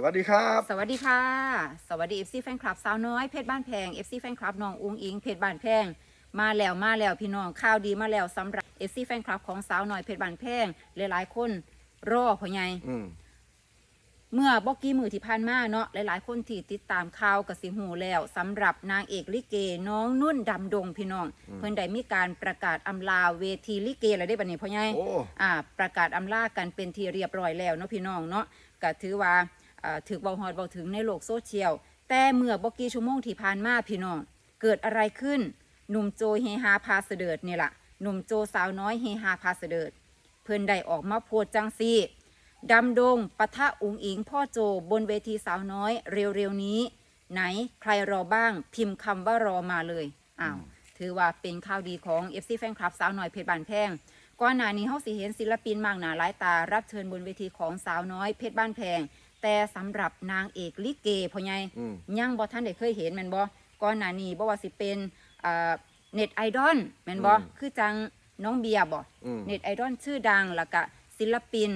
สวัสดีครับ สวัสดีค่ะ สวัสดี FC แฟนคลับสาวน้อยเพชรบ้านแพง FC แฟนคลับน้องอุ้งอิงเพชรบ้านแพงมาแล้วมาแล้วพี่น้องข่าวดีมาแล้วสำหรับ FC แฟนคลับของสาวน้อยเพชรบ้านแพงหลายๆคนรอพ่อใหญ่อืมเมื่อบอกกี้มือที่ผ่านมาเนาะหลายๆ คนที่ติดตามข่าวกับสิหูแล้วสำหรับนางเอกลิเกน้องนุ่นดำดงพี่น้อง เพิ่นได้มีการประกาศอำลาเวทีลิเกแล้วได้บัดนี้พ่อใหญ่โอ้ อ่าประกาศอำลากันเป็นที่เรียบร้อยแล้วเนาะพี่น้องเนาะก็ถือว่าอ่า ถือเบาฮอดเบาถึงในโลกโซเชียล แต่เมื่อบอกกี้ชั่วโมงที่ผ่านมาพี่น้อง เกิดอะไรขึ้น หนุ่มโจเฮฮาพาเสดิร์ดนี่ล่ะหนุ่มโจสาวน้อยเฮฮาพาเสดิร์ดเพิ่นได้ออกมาโพสต์จังซี่ดำดงปะทะอุงอิงพ่อโจบนเวทีสาวน้อยเร็วๆนี้ ไหนใครรอบ้าง พิมพ์คำว่ารอมาเลยอ้าวถือว่าเป็นข่าวดีของ FC แฟนคลับสาวน้อยเพชรบานแพงก่อนหน้านี้เฮาสิเห็นศิลปินมากหน้าหลายตา รับเชิญบนเวทีของสาวน้อยเพชรบ้านแพง แต่สำหรับนางเอกลิเกพ่อใหญ่อืม ยังบ่ท่านได้เคยเห็นแม่นบ่ก่อนหน้านี้บ่ว่าสิเป็นอ่าเน็ตไอดอลแม่นบ่อืม คือจังน้องเบียร์บ่ อืม เน็ตไอดอลชื่อดังแล้วก็ศิลปิน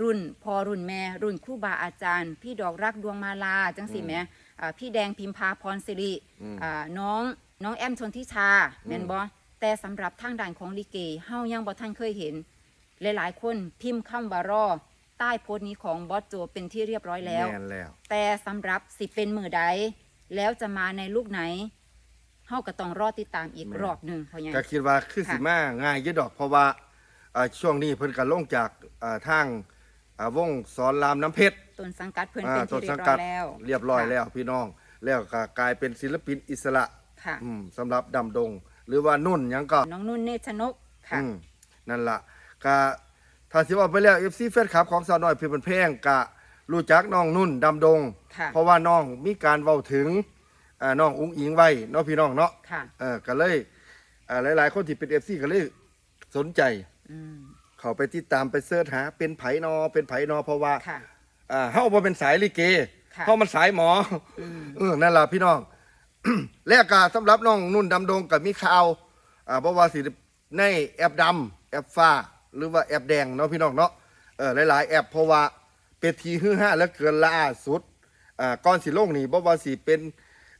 รุ่นพอรุ่นแม่ รุ่นครูบาอาจารย์ พี่ดอกรักดวงมาลาจังสิแหม่อ่าพี่แดงพิมพาพรสิริอืม อ่าน้องน้องแอมชนทิชาแม่นบ่แต่สำหรับทางด่านของลิเกเฮายังบ่ทันเคยเห็น หลายๆ คนพิมพ์คำว่ารอ ใต้โพสต์นี้ของบอสโจเป็นที่เรียบร้อยแล้ว แม่นแล้วแต่สำหรับสิเป็นมือใด แล้วจะมาในลูกไหนเฮาก็ต้องรอติดตามอีกแม่นรอบหนึ่งเพราะหยังก็คิดว่าคือค่ะสิมาง่ายอยี่ดอกเพราะว่าอ่าช่วงนี้เพิ่นก็ลงจากอ่าทางอ่าวงสอนรามน้ำเพชร ต้นสังกัดเพิ่นอ่าเป็นต้ที่นเรีสัยงบร้กัอดยแล้วเรียบร้อยค่ะแล้วพี่น้อง แล้วก็กลายเป็นศิลปินอิสระค่ะ อืมสำหรับดำดง หรือว่านุ่นหยังก็น้องนุ่นเนชนกค่ะ อืมนั่นล่ะก็ ถ้าสิว่าไปแล้ว FC แฟนคลับของสาวน้อยเพชรบันแพงก็รู้จักน้องนุ่นดำดง ค่ะ เพราะว่าน้องมีการเว้าถึงอ่าน้องอุ้งอิงไว้เนาะพี่น้องเนาะค่ะ เออก็เลยอ่าหลาย ๆ คนที่เป็น FC ก็เลยสนใจ อืม เขาไปติดตามไปเสิร์ชหาเป็นไผนอเป็นไผนอเพราะว่า ค่ะ อ่าเฮาบ่เป็นสายลิเกค่ะ เฮามันสายหมออเออนั่นล่ะพี่น้อง และก็สำหรับน้องนุ่นดำดงกับมีข่าวอ่าบ่ว่าสิในแอปดำแอปฟ้า หรือว่าแอปแดงเนาะพี่น้องเนาะเออหลายๆแอปเพราะว่าเป็นทีฮือฮาและเกินล่าสุดอ่าก่อนสิลงนี่บ่ว่าสิเป็น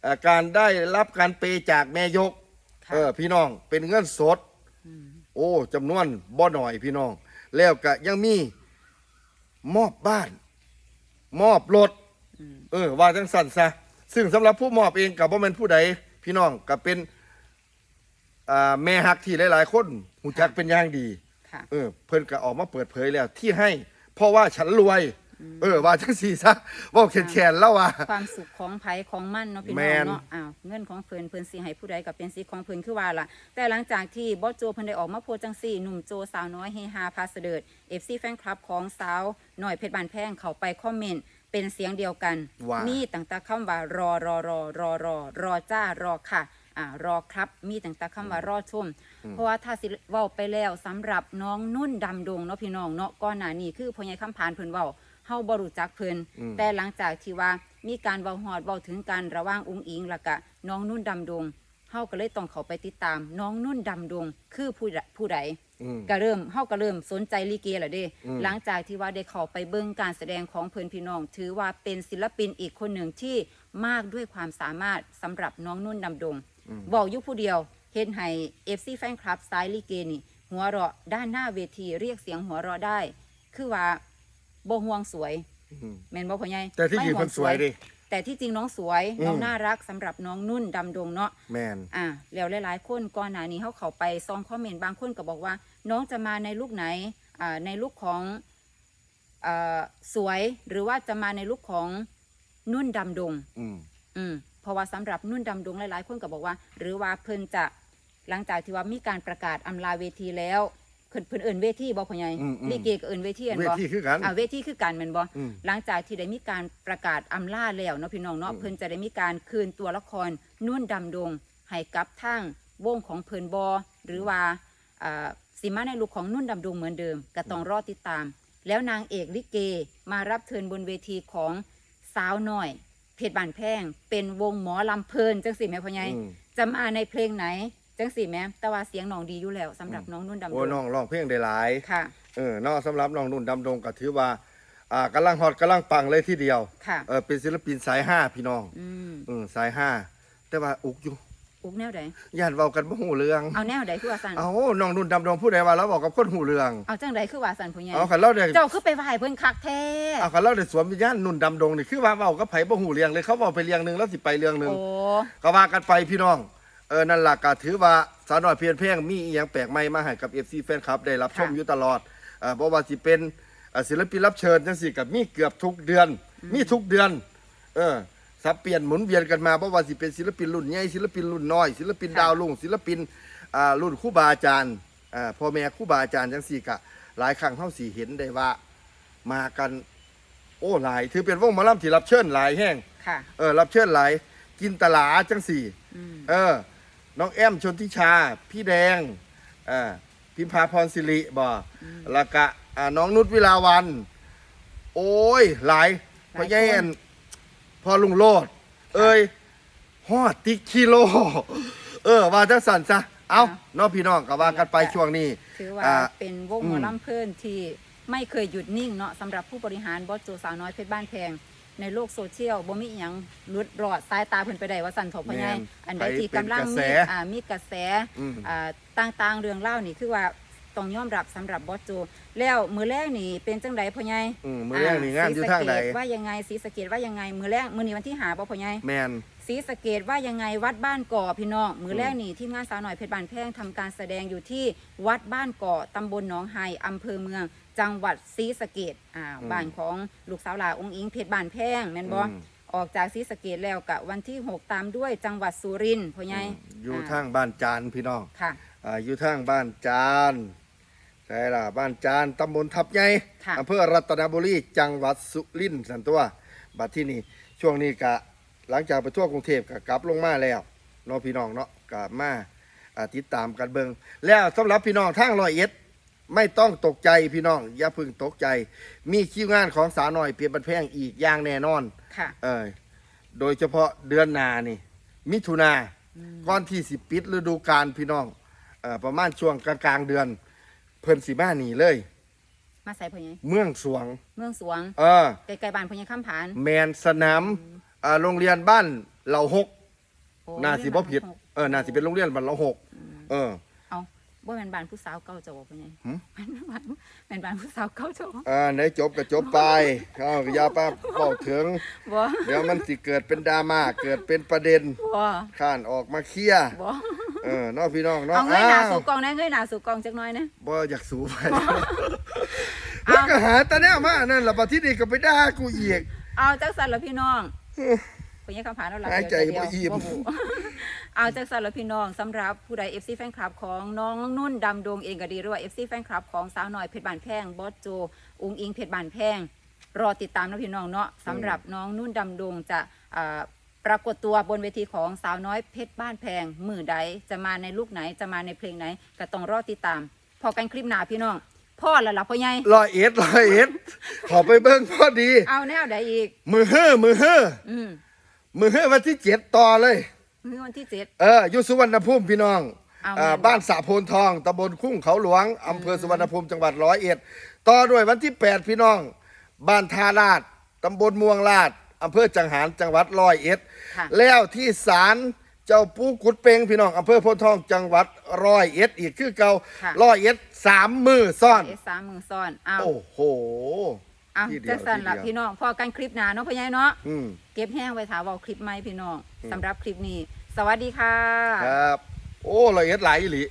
อ่าการได้รับการเปย์จากแม่ยกค่ะ เออพี่น้องเป็นเงินสดโอ้จำนวนบ่หน่อยพี่น้อง แล้วก็ยังมีมอบบ้าน มอบรถเออว่าจังสั่นซะซึ่งสำหรับผู้มอบเองกับบ่แม่นผู้ใดพี่น้องก็เป็นอ่าแม่ฮักที่หลาย ๆ คนหูจักเป็นอย่างดี ค่ะ เออเพิ่นก็ออกมาเปิดเผยแล้วที่ให้ เพราะว่าฉันรวย เออ ว่าจังสี่ซะเว่าแขนๆแล้วว่า ความสุขของไผของมันเนาะพี่แม่น้องน เนาะอ้าวเงินของเพิ่นเพิ่นสิให้ผู้ใดก็เป็นสิทธิ์ของเพิ่นคือว่าล่ะ แต่หลังจากที่บอสโจเพิ่นได้ออกมาโพสต์จังซี่หนุ่มโจสาวน้อยเฮฮาพาเสดิร์ด FC แฟนคลับของสาวหน่อยเพชรบานแพงเข้าไปคอมเมนต์เป็นเสียงเดียวกันว่ามี ตั้งแต่คำว่ารอรอรอรอรอรอจ้ารอค่ะ อ่ารอครับมีตั้งแต่คำว่ารอชม เพราะว่าถ้าสิเว้าไปแล้วสำหรับน้องนุ่นดำดงเนาะพี่น้องเนาะก่อนหน้านี้คือพ่อใหญ่คำพานเพิ่นเว้าเฮาบ่รู้จักเพิ่นอืม แต่หลังจากที่ว่ามีการเว้าฮอดเว้าถึงกันระหว่างอุ้งอิงแล้วก็น้องนุ่นดำดงเฮาก็เลยต้องเข้าไปติดตาม น้องนุ่นดำดง คือผู้ใดผู้ใด อืม ก็เริ่มเฮาก็เริ่มสนใจลิเกแล้วเด้ อืม หลังจากที่ว่าได้เข้าไปเบิ่งการแสดงของเพิ่นพี่น้อง ถือว่าเป็นศิลปินอีกคนหนึ่งที่มากด้วยความสามารถสำหรับน้องนุ่นดำดง บอกอยู่ผู้เดียวเฮ็ดให้ FC แฟนคลับสายลิเกนี่ หัวเราะด้านหน้าเวทีเรียกเสียงหัวเราะได้ คือว่าบ่ห่วงสวยอืมแม่นบ่พ่อใหญ่แต่ที่จริงไม่ห่เพิ่นสวยดิแต่ที่จริงน้องสวยอืมน้องน่ารักสำหรับน้องนุ่นดำดงเนาะแมนอ่าแล้วหลายๆคนก่อนหน้านี้เขาเข้าไปซองคอมเมนต์บางคนก็บอกว่า น้องจะมาในลุคไหนอ่าในลุคของอ่าสวยหรือว่าจะมาในลุคของนุ่นดำดง อืมอืมเพ ราะว่าสำหรับนุ่นดำดงหลายๆ คนก็บอกว่า หรือว่าเพิ่นจะหลังจากที่ว่ามีการประกาศอำลาเวทีแล้วเพิ่นเพิ่นเอินเวทีบ่พ่อใหญ่อืมอืมลิเกก็เอินเวทีอันเวบ่ทีคือกันอ่าเวทีคือการแม่นบ่อืมหลังจากที่ได้มีการประกาศอำลาแล้วเนาะพี่น้องเนาะอืมเพิ่นจะได้มีการคืนตัวละครนุ่นดำดงให้กับทางวงของเพิ่นบอหรือว่าอ่าสิมาในลูกของนุ่นดำดงเหมือนเดิมก็ต้องรอติดตาม แล้วนางเอกลิเกมารับเชิญบนเวทีของสาวน้อย เพชรบานแพง เป็นวงหมอลำเพลินจังสิแม่พ่อใหญ่อืม จะมาในเพลงไหนจังสิแม่แต่ว่าเสียงน้องดีอยู่แล้วสำหรับน้องนุ่นดำดโอ้งน้องร้องเพลงได้หลาย ค่ะ เออเนอกสำหรับน้องนุ่นดำดงก็ถือว่า อ่ากำลังฮอตกำลังปังเลยทีเดียว ค่ะ เออเป็นศิลปินสายห้าพี่น้องอืมอืมสายห้าแต่ว่าอุกอยู่ อุกแนวใดย่านเว้ากันบ่ฮู้เรื่อง เอาแนวใดคือว่าสันเอาน้องนุ่นดำดงผู้ใดว่าเราบอกกับคนหูเรื่อง เอาจังใดคือว่าสันผู้ใหญ่เอาคันเราได้เจ้าคือไปไหว้เพิ่นคักแท้เอาคันเราได้สวมวิญญาณนุ่นดำดงนี่คือว่าเว้ากับไผบ่หูเรื่องเลยเขาเว้าไปเรื่องหนึงแล้วสิไปเรื่องหนึงโอ้ก็ว่ากันไปพี่น้อง เออนั่นล่ะก็ถือว่าสาวน้อยเพียนเพียงมีอีหยังแปลกใหม่มาให้กับ FC แฟนคลับได้รับชมอยู่ตลอดเอ่อบ่ว่าสิเป็นเอ่อศิลปินรับเชิญจังซี่ก็มีเกือบทุกเดือน มีทุกเดือน เออ สับเปลี่ยนหมุนเวียนกันมาบ่ว่าสิเป็นศิลปินรุ่นใหญ่ศิลปินรุ่นน้อย ศิลปินดาวรุ่งศิลปินอ่ารุ่นครูบาอาจารย์อ่าพ่อแม่ครูบาอาจารย์จังซี่ก็หลายครั้งเฮาสิเห็นได้ว่ามากันโอ้หลาย ถือเป็นวงหมอลำที่รับเชิญหลายแห่งค่ะ เออรับเชิญหลาย กินตลาจังสี่ อืม เออ น้องแอมชนทิชา พี่แดงเอ่าพิมพาพรสิริบ่แล้วก็อ่าน้องนุชวิลาวัน โอ้ย หลายพ่อแย่น พอลุงโลด เอ้ยฮอดติกกิโล เออ ว่าจังสันซะ เอาน้องพี่น้องก็ว่ากันไปช่วงนี้ถือว่าอ่าเป็นวงหมอลำเพิ่นที่ไม่เคยหยุดนิ่งเนาะสำหรับผู้บริหารบอสโจสาวน้อยเพชรบ้านแพงในโลกโซเชียลบ่มีอีหยังหลุดรอดสายตาเพิ่นไปได้ว่าสั่นเถาะพ่อใหญ่แม่นอันใดที่กำลังไปเป็นกระแสมีอ่ามีกระแสอืมอ่าต่างๆเรื่องเล่าวนี่คือว่า ต้องยอมรับสำหรับบอสโจ แล้วมือแรกนี่เป็นจังใดพ่อใหญ่อืมมือแรกนี่งานอยู่ทางใดศรีสะเกษว่ายังไงศรีสะเกดว่ายังไง มือแรกมือนี้วันที่หาบ่พ่อใหญ่แมน ศรีสะเกดว่ายังไงวัดบ้านก่อพี่น้องมือแรกนี่ทีมงานสาวหน่อยเพชรบานแพงทำการแสดงอยู่ที่วัดบ้านก่อตำบลหนองไฮอำเภอเมือง จังหวัดศรีสะเกดอ่าอืม บ้านของลูกสาวหลาองค์อิงเพชรบานแพงแม่นบ่อืมออกจากศรีสะเกดแล้วกะวันที่6ตามด้วยจังหวัดสุรินทร์พ่อใหญ่อยู่อ่ทางบ้านจานพี่น้องค่ะ อ่าอยู่ทางบ้านจาน ใช่ล่ะบ้านจานตำบลทับใหญ่ค่ะ อำเภอรัตนบุรีจังหวัดสุรินทร์สันตัวบัดที่นี่ช่วงนี้กะหลังจากไปทั่วกรุงเทพกะกลับลงมาแล้วเนาะพี่น้องเนาะกลับมาอ่าติดตามกันเบิงแล้วสำหรับพี่น้องทางร้อยเอ็ด ไม่ต้องตกใจพี่น้อง อย่าเพึ่งตกใจ มีคิวงานของสาวน้อยเพียบบันแพงอีกอย่างแน่นอน ค่ะ เออโดยเฉพาะเดือนหนานี่ มิถุนาก่อนที่สิปิดฤดูกาลพี่น้องเอ่อประมาณช่วงกลางๆเดือนเพิ่นสีมาหนีเลย มาใส่พ่อใหญ่เมืองสวง เมืองสวงเออใกล้ๆบ้านพ่อใหญ่ข้ามผานแมนสนามอ่าโรงเรียนบ้านเหล่าหกโอ้นาสิบ่ผิดเออนาสิเป็นโรงเรียนบ้านเหล่าหกเออ เอาบ่แม่นบ้านผู้สาวเก่าเจ้าบ่พ่อใหญ่หืมแม่นบ้านแม่นบ้านผู้สาวเก่าเจ้าอ่าไหนจบก็จบไปเอาอย่าป้าบอกถึง บ่เดี๋ยวมันสิเกิดเป็นดราม่าเกิดเป็นประเด็นบ่ข้านออกมาเคลียร์บ่เออเน้องพี่น้องเนาะเอาเงยหน้าอ้าวสู่กล้องนะเงยหน้าสู่กล้องจักหน่อยนะ บ่อยากสูไปแล้วก็หาตาแน่มานั่นล่ะบัดที่นี่ก็ไปด่ากูอีกเอาจักสันละพี่น้องพ่อใหญ่คำผานเอาหลักหายใจเดียวบ่อิ่มบ่หูเอาจักสันละพี่น้องสำหรับผู้ใด FC แฟนคลับของน้องนุ่นดำดงเองก็ดีหรือว่า FC แฟนคลับของสาวน้อยเพชรบานแพงบอสโจ อุงอิงเพชรบานแพง รอติดตามนะพี่น้องเนาะสำหรับน้องนุ่นดำดงจะอ่า ปรากฏตัวบนเวทีของสาวน้อยเพชรบ้านแพงมือใดจะมาในลูกไหนจะมาในเพลงไหนก็ต้องรอติดตาม พอกันคลิปหน้าพี่น้องพ่อและล่ะพ่อใหญ่ร้อยเอ็ดร้อยเอ็ดขอไปเบิ่งพอดี เอาแนวใดอีก มือเฮ้อมือเฮ้ออืมมือเฮ้อวันที่เจ็ดต่อเลยมื้อวันที่เจ็ดเอออยู่สุวรรณภูมิพี่น้องเอาอ่าแม่นบ่ บ้านสะโพนทองตำบลคุ้งเขาหลวงอำเภอสุวรรณภูมิจังหวัดร้อยเอ็ดต่อด้วยวันที่แปดพี่น้อง บ้านทาลาดตำบลม่วงลาด อำเภอจังหารจังหวัดร้อยเอ็ดค่ะ แล้วที่ศาลเจ้าปูกุดเปงพี่น้องอำเภอโพนทองจังหวัดร้อยเอ็ดอีกคือเก่าค่ะ ร้อยเอ็ดสามมือซ่อน เอสามมือซ้อนเอาโอ้โห เอาที่เดียวจักสันละที่เดียว พี่น้องพอกันคลิปหน้าเนาะพ่อใหญ่เนาะอืม เก็บแห้งไว้ถาเวาคลิปใหม่พี่น้องสำหรับคลิปนี้ สวัสดีค่ะ ครับ โอ้ร้อยเอ็ดหลายอีหลี